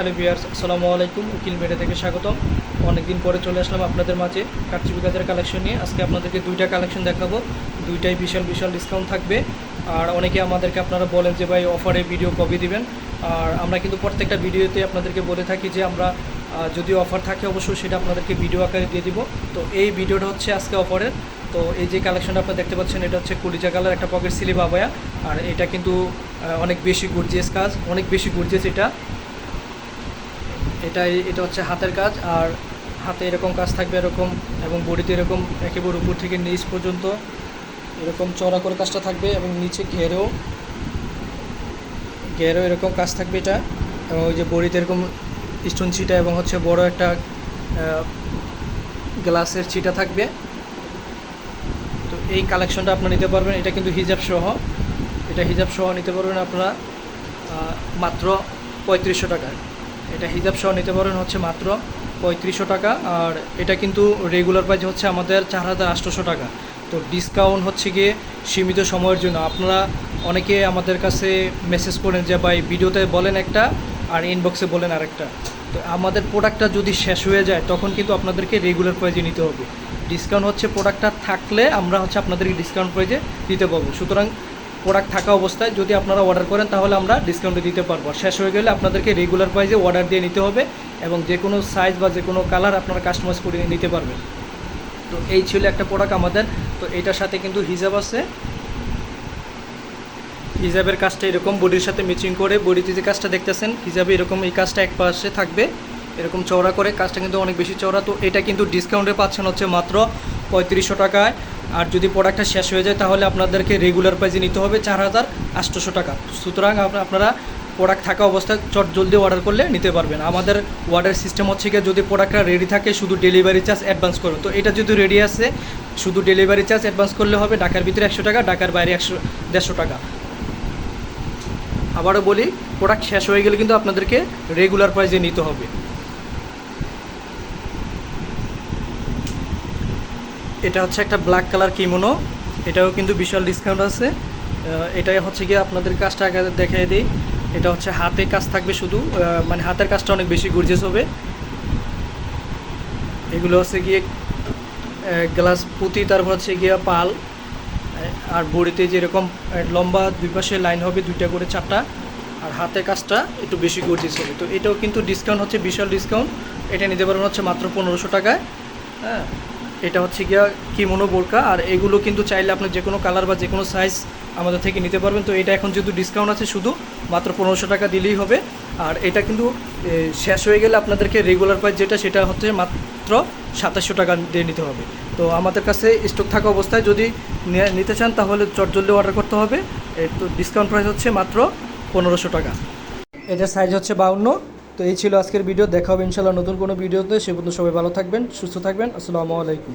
Hello বিয়ার্স আসসালামু আলাইকুম। উকিল মেডে থেকে স্বাগতম। অনেকদিন পরে চলে আসলাম আপনাদের মাঝে কারচুপি কাজের কালেকশন নিয়ে। আজকে আপনাদেরকে দুইটা কালেকশন দেখাবো। দুইটাই বিশাল বিশাল ডিসকাউন্ট থাকবে। আর অনেকে আমাদেরকে আপনারা বলেন যে, ভাই অফারে ভিডিও কবে দিবেন। আর আমরা কিন্তু প্রত্যেকটা ভিডিওতে আপনাদেরকে বলে থাকি যে, আমরা যদি অফার থাকে অবশ্যই সেটা আপনাদেরকে ভিডিও আকারে দিয়ে দিব। তো এই ভিডিওটা হচ্ছে আজকে অফারের তো এই যে কালেকশনটা আপনারা দেখতে পাচ্ছেন, এটা হচ্ছে কুলিজা কালার একটা পকেট সিলি বাবায়া। আর এটা কিন্তু অনেক বেশি গর্জিয়াস কাজ, অনেক বেশি গর্জিয়াস এটা। এটা এটা হচ্ছে হাতের কাজ, আর হাতে এরকম কাজ থাকবে এরকম, এবং বডিতে এরকম একেবারে উপর থেকে নিচ পর্যন্ত এরকম চড়া করে কাজটা থাকবে, এবং নিচে ঘেরেও ঘেরেও এরকম কাজ থাকবে এটা, এবং ওই যে বডিতে এরকম স্টোন ছিটা এবং হচ্ছে বড় একটা গ্লাসের ছিটা থাকবে। তো এই কালেকশনটা আপনারা নিতে পারবেন, এটা কিন্তু হিজাব সহ, এটা হিজাব সহ নিতে পারবেন আপনারা মাত্র পঁয়ত্রিশশো টাকায়। এটা হিজাব সহ নিতে পারেন হচ্ছে মাত্র পঁয়ত্রিশশো টাকা, আর এটা কিন্তু রেগুলার প্রাইস হচ্ছে আমাদের চার হাজার আটশোশো টাকা। তো ডিসকাউন্ট হচ্ছে গিয়ে সীমিত সময়ের জন্য। আপনারা অনেকে আমাদের কাছে মেসেজ করেন যে, ভাই, ভিডিওতে বলেন একটা আর ইনবক্সে বলেন আরেকটা। তো আমাদের প্রোডাক্টটা যদি শেষ হয়ে যায়, তখন কিন্তু আপনাদেরকে রেগুলার প্রাইজে নিতে হবে। ডিসকাউন্ট হচ্ছে প্রোডাক্টটা থাকলে আমরা হচ্ছে আপনাদেরকে ডিসকাউন্ট প্রাইজে দিতে পারব। সুতরাং প্রোডাক্ট থাকা অবস্থায় যদি আপনারা অর্ডার করেন, তাহলে আমরা ডিসকাউন্টে দিতে পারব। শেষ হয়ে গেলে আপনাদেরকে রেগুলার প্রাইজে অর্ডার দিয়ে নিতে হবে এবং যে কোনো সাইজ বা যে কোনো কালার আপনারা কাস্টমাইজ করে নিতে পারবেন। তো এই ছিল একটা প্রোডাক্ট আমাদের। তো এটার সাথে কিন্তু হিজাব আছে। হিজাবের কাজটা এরকম, বডির সাথে ম্যাচিং করে। বডিতে যে কাজটা দেখতেছেন, হিজাবে এরকম এই কাজটা এক পাশে থাকবে। এরকম চওড়া করে। কাজটা কিন্তু অনেক বেশি চওড়া। তো এটা কিন্তু ডিসকাউন্টে পাচ্ছেন হচ্ছে মাত্র পঁয়ত্রিশশো টাকায়। আর যদি প্রোডাক্টটা শেষ হয়ে যায়, তাহলে আপনাদেরকে রেগুলার প্রাইজে নিতে হবে চার হাজার আটশোশো টাকা। সুতরাং আপ- আপনারা প্রোডাক্ট থাকা অবস্থায় চট জলদি অর্ডার করলে নিতে পারবেন। আমাদের অর্ডার সিস্টেম হচ্ছে গিয়ে যদি প্রোডাক্টটা রেডি থাকে, শুধু ডেলিভারি চার্জ অ্যাডভান্স করুন তো এটা যদি রেডি আছে, শুধু ডেলিভারি চার্জ অ্যাডভান্স করলে হবে, ঢাকার ভিতরে একশো টাকা, ঢাকার বাইরে একশো, দেড়শো টাকা। আবারও বলি প্রোডাক্ট শেষ হয়ে গেলে কিন্তু আপনাদেরকে রেগুলার প্রাইজে নিতে হবে। এটা হচ্ছে একটা ব্ল্যাক কালার কিমোনো এটাও কিন্তু বিশাল ডিসকাউন্ট আছে। এটাই হচ্ছে গিয়ে আপনাদের কাজটা আগে দেখিয়ে দিই। এটা হচ্ছে হাতে কাজ থাকবে শুধু মানে হাতের কাজটা অনেক বেশি গর্জেস হবে। এগুলো হচ্ছে গিয়ে গ্লাস পুঁতি, তারপর হচ্ছে গিয়ে পাল আর বড়িতে যেরকম লম্বা দুই পাশে লাইন হবে, দুইটা করে চারটা। আর হাতের কাজটা একটু বেশি গর্জিস হবে। তো এটাও কিন্তু ডিসকাউন্ট হচ্ছে, বিশাল ডিসকাউন্ট এটা নিতে পারবেন হচ্ছে মাত্র পনেরোশো টাকায়। হ্যাঁ। এটা হচ্ছে গিয়া কিমোনো বোরকা, আর এগুলো কিন্তু চাইলে আপনি যে কোনো কালার বা যে কোনো সাইজ আমাদের থেকে নিতে পারবেন। তো এটা এখন যেহেতু ডিসকাউন্ট আছে শুধু, মাত্র পনেরোশো টাকা দিলেই হবে। আর এটা কিন্তু শেষ হয়ে গেলে আপনাদেরকে রেগুলার প্রাইস যেটা, সেটা হচ্ছে মাত্র সাতাশশো টাকা দিয়ে নিতে হবে। তো আমাদের কাছে স্টক থাকা অবস্থায় যদি নিতে চান, তাহলে চটজলদি অর্ডার করতে হবে। তো ডিসকাউন্ট প্রাইস হচ্ছে মাত্র পনেরোশো টাকা। এটার সাইজ হচ্ছে বাউন্ন। তো এই ছিল আজকের ভিডিও দেখা হবে ইনশাল্লাহ নতুন কোনো ভিডিওতে সে পর্যন্ত সবাই ভালো থাকবেন, সুস্থ থাকবেন। আসসালামু আলাইকুম।